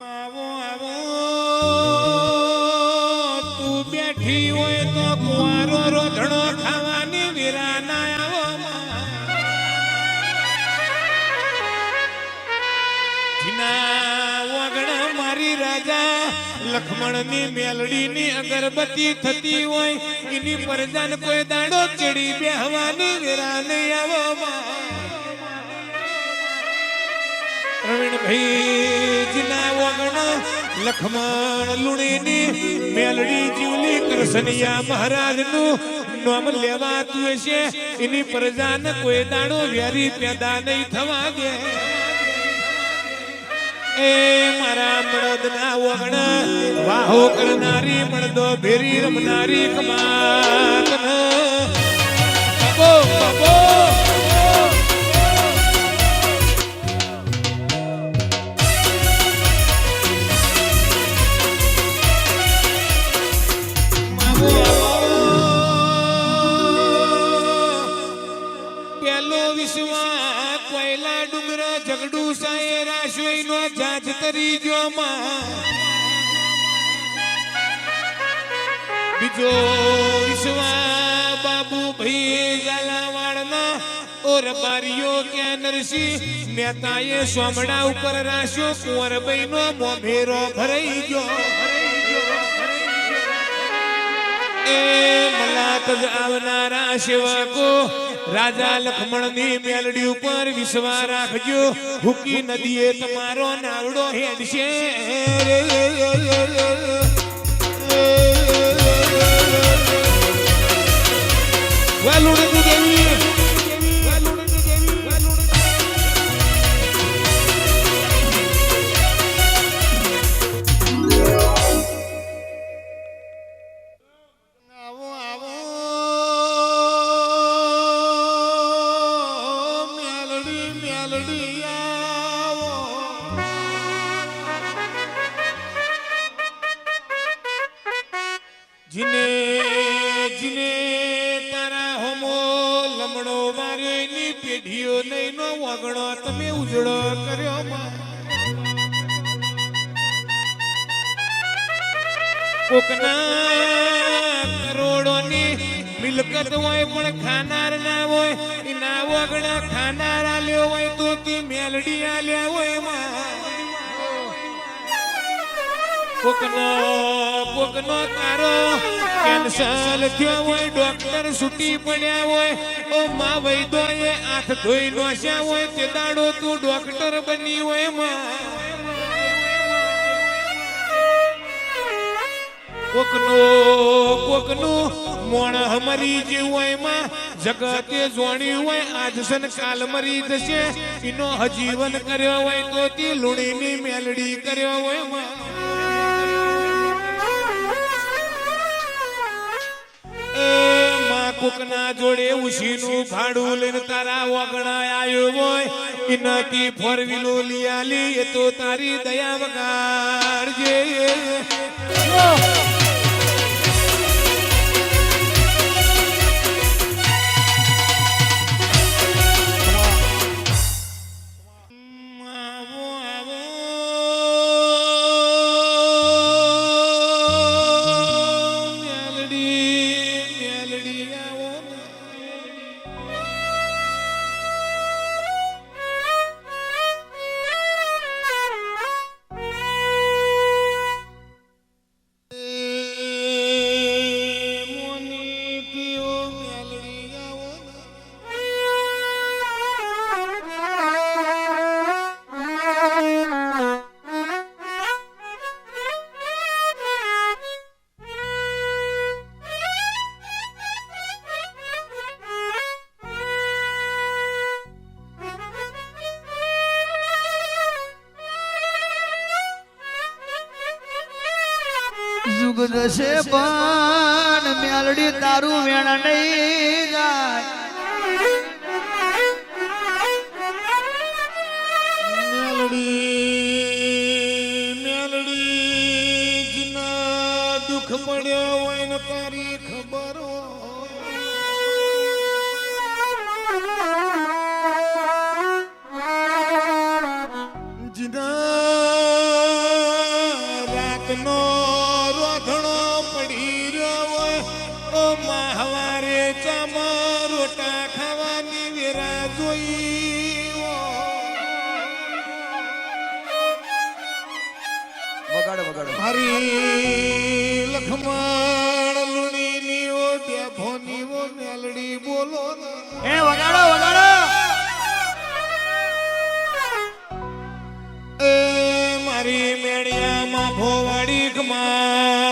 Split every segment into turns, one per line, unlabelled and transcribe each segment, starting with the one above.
આવો રોધણો ખાવાની મારી રાજા, લખમણની મેલડીની અગરબત્તી થતી હોય, એની પરજાન કોઈ દાડો ચડી બેહવાની વીરાને આવો પ્રવીણભાઈ જીના વગણ, લખમણ લુણીની મેલડી જીવલી કૃષ્ણિયા મહારાજનું નામ લેવાતું હશે. એની પ્રજાને કોઈ દાણો વેરી પેદા નહીં થવા દે. એ મારા મળદના વગણ, વાહો કરનારી મળદો ભેરી રમનારી કમાત બબો બબો નો જાજ તરી જો બીજો વિશ્વા બાબુ ભાઈ ઝાલાવાડના ઓર બારીઓ કે નરસિંહ મહેતાએ સોમડા ઉપર રાશ્યો કુંવરભાઈ નો મોભેરો ભરાઈ ગયો. એ મલાત આવનારા સેવકો રાજા લખમણની મેલડી ઉપર વિશ્વા રાખજો. હુકી નદીએ તમારો નાવડો હેડશે. વાલુડની દેવી જીને જીને તારા લમણો એની પેઢીઓ નહીં નો તમે ઉજળો કર્યો કોકના કરોડોની મિલકત હોય પણ ખાનાર ના હોય એના વગડા ખાનાર આલ્યો હોય તો તે મેલડી આલ્યા હોય કોકનો કોકનો તારો કેન્સલ થયો હોય, ડોક્ટર છૂટી પડ્યા હોય, ઓ માં વૈદો એ હાથ ધોઈ નોશ્યા હોય, તે દાડો તું ડોક્ટર બની હોય એમાં. કોકનો કોકનો મોણ હમરી જેવું હોયમાં જગતે જોણ્યું હોય આજસન કાલ મરી જશે. એનો હજીવન કર્યો હોય તો તે લુણીની મેલડી કર્યો હોય કોકના જોડે ઉશીનું ભાડું લઈને તારા વગણા આવ્યો હોય, એનાથી ફોર વ્હીલો લિયાલી, એ તો તારી દયા વગાડજે.
દશે પણ મેલડી તારું વેણ નહીં જાય. એ વગાડો વગાડો.
એ મારી મેળિયામાં ભોવાડી કમાત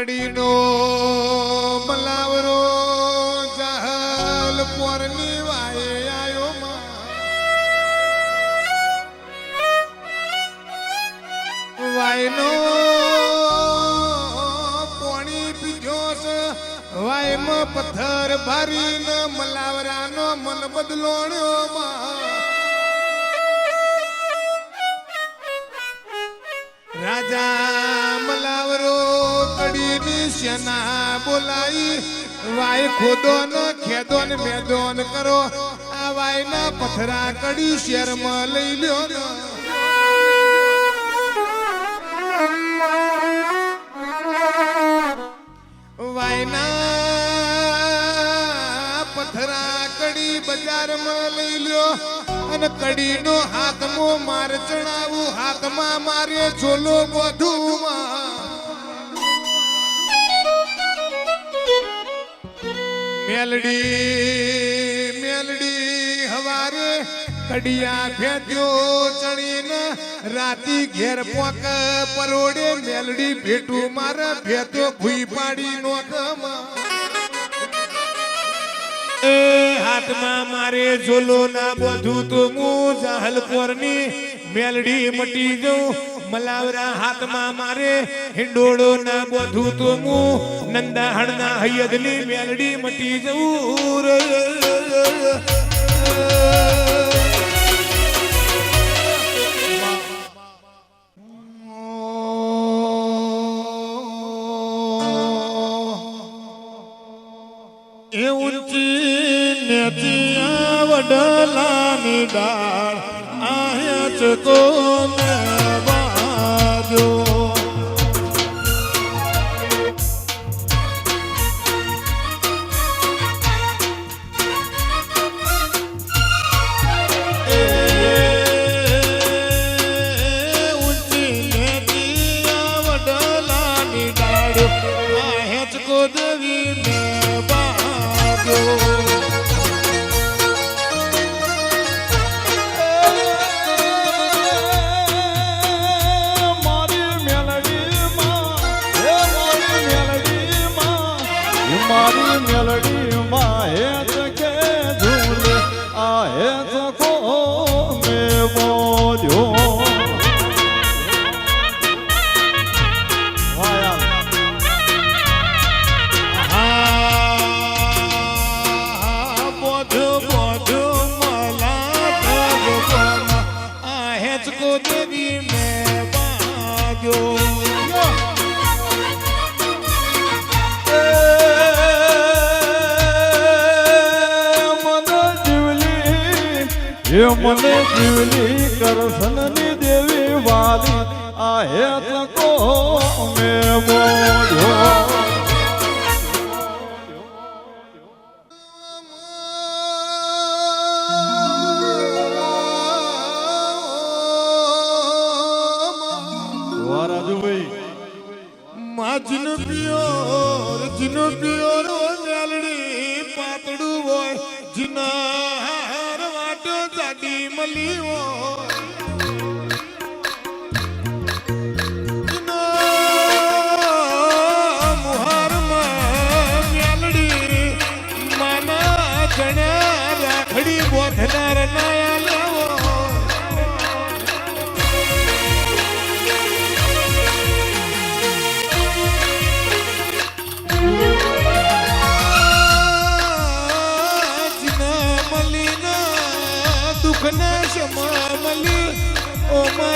કડીનો મલાવરો જહલ પોરની વાયે આયો વાયનો પોણી છે વાયમાં પથ્થર ભારીને મલાવરાનો મન બદલોણ્યો માં. રાજા કડીની સેના બોલાઈ વાય ખોદો નો ખેદો ને મેદો કરો. આ વાયના પથરા કડી શેરમાં લઈ લ્યો. વાયના પથરા કડી બજારમાં લઈ લ્યો. અને કડીનો હાથમાં માર ચણાવું હાથમાં મારે છોલો બધું મેલડી મેલડી હવારે કડિયા ભેદ્યો ચણીને રાતી ઘેર પોક પરોડે મેલડી ભેટું મારે ભેતો ભૂઈ પાડી નોખમાં. એ હાથમાં મારે ઝોલો ના બધું તો હું જાહલપોરની મેલડી મટી જઉં. મલાવરા હાથમાં મારે હિંડોળો ના બધું તો હું નંદાહણ ના હૈયદની મેલડી મટી જવું. એ ઊંચી આ વડલાની ડાળ આયા ચકો
મારી મેલડીમાં હે કે ઝૂલે આ હે જકો મે
બોલ્યો દેવી મેં બાજો
એ મને જીવલી કરસનની દેવી વાલી આ હે તકો મે બોજો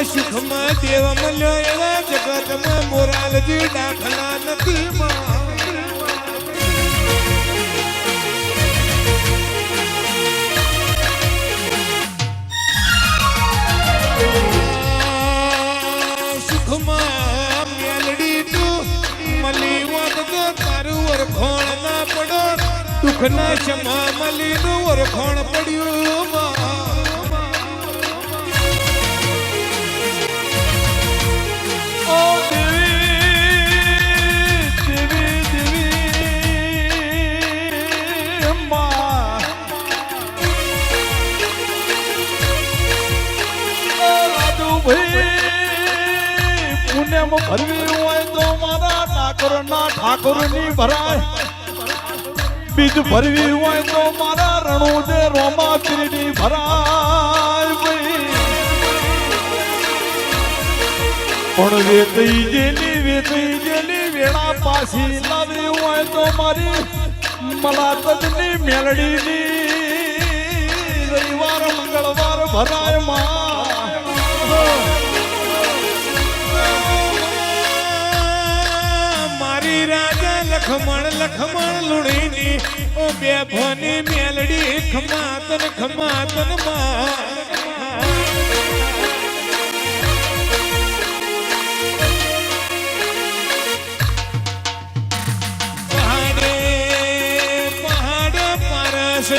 દેવ મળ્યો એવા જગતમાં મોરાલજી દાખલા નથી. સુખમાં મેલડી તું મળી તારું ઓરખોણ ના પડો દુઃખના ક્ષમા મલીનું ઓરખોણ પડ્યું
ઠાકોરની ભરાય. બીજ ભરવી હોય તો મારા રણુજે રોમા પીરની ભરાય પણ વેતઈ જેની વેતઈ જેની વેળા પાછી લાવી હોય તો મારી મલાતની મેલડીની રવિવાર, મંગળવાર
ભરાયમાં. લખમણ લખમણ લુણીની, ઓ બે ભોની મેલડી, ખમાતન ખમાતનમાં.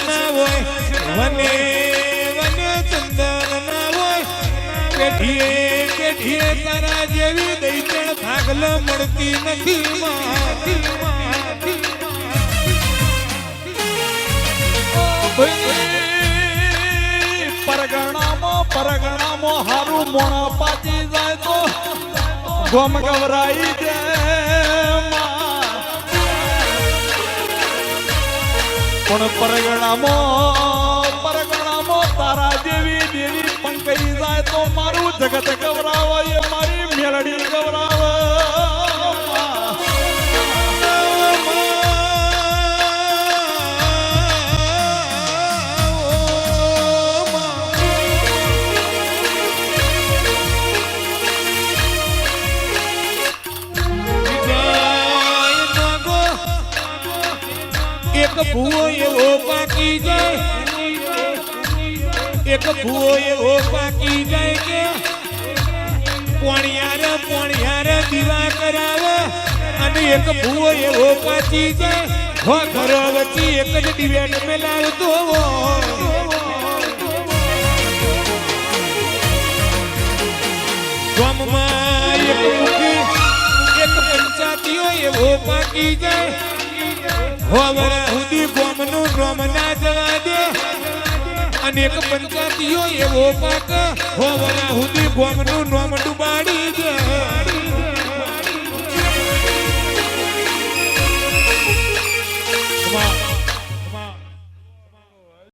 ના હોય, વને વને ચંદન ના હોય પેઠીએ પેઠીએ તારા જેવી દૈતણ ભાગલ મળતી નથી
પરગણામાં પરગણામાં, હારું મોણા પાચી જાય તો ગમ ગવરાઈ જાય. પણ પરગણામાં પરગણામાં તારા જેવી તો મારું જગત ગવરાવો એ મારી મેલડી ગવરાવો.
એક ભૂવો એવો પાકી જાય એક ભૂવો એવો પાકી જાય કે? પોણિયાર પોણિયાર દીવા કરાવે અને એક ભૂવો એવો પાકી જાય. હો ઘર વચ્ચે એક જ દિવેટ મેલાવતો ગામમાં એક મુખી એક પંચાતીઓ એવો પાકી જાય. હોવરા સુધી ગોમનું ના જવા દે. અનેક પંચાતીઓ એવો પાક. હોવરા હુદી ગોમનું નોમ ડૂબા